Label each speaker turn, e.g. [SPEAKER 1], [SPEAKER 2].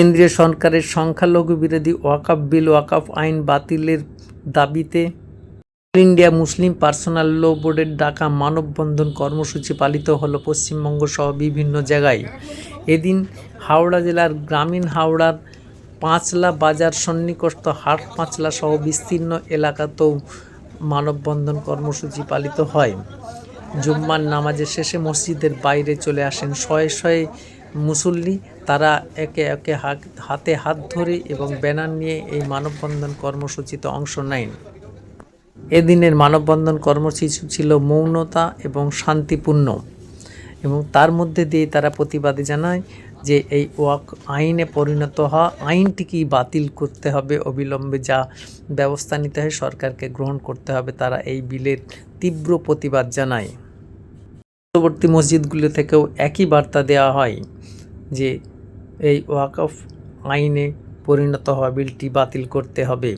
[SPEAKER 1] কেন্দ্রীয় সরকারের সংখ্যালঘু বিরোধী ওয়াকাফ বিল ওয়াকাফ আইন বাতিলের দাবিতে ইন্ডিয়া মুসলিম পার্সোনাল ল বোর্ডের ডাকা মানববন্ধন কর্মসূচি পালিত হলো পশ্চিমবঙ্গ সহ বিভিন্ন জায়গায়। এদিন হাওড়া জেলার গ্রামীণ হাওড়ার পাঁচলা বাজার সন্নিকটস্থ হাট পাঁচলা সহ বিস্তীর্ণ এলাকাতেও মানববন্ধন কর্মসূচি পালিত হয়। জুম্মার নামাজের শেষে মসজিদের বাইরে চলে আসেন শয়ে শয়ে মুসল্লি, তারা একে একে হাত- হাতে ধরে এবং ব্যানার নিয়ে এই মানববন্ধন কর্মসূচিতে অংশ নেন। এদিনের মানববন্ধন কর্মসূচি ছিল মৌনতা এবং শান্তিপূর্ণ এবং তার মধ্যে দিয়ে তারা প্রতিবাদী জানায় যে এই ওয়াক আইনে পরিণত হওয়া আইনটিকেই বাতিল করতে হবে, অবিলম্বে যা ব্যবস্থা নিতে হয় সরকারকে গ্রহণ করতে হবে, তারা এই বিলের তীব্র প্রতিবাদ জানায়। পূর্ববর্তী মসজিদগুলো থেকেও একই বার্তা দেওয়া হয় যে এই ওয়াকফ আইনে পরিণত হওয়া বিলটি বাতিল করতে হবে।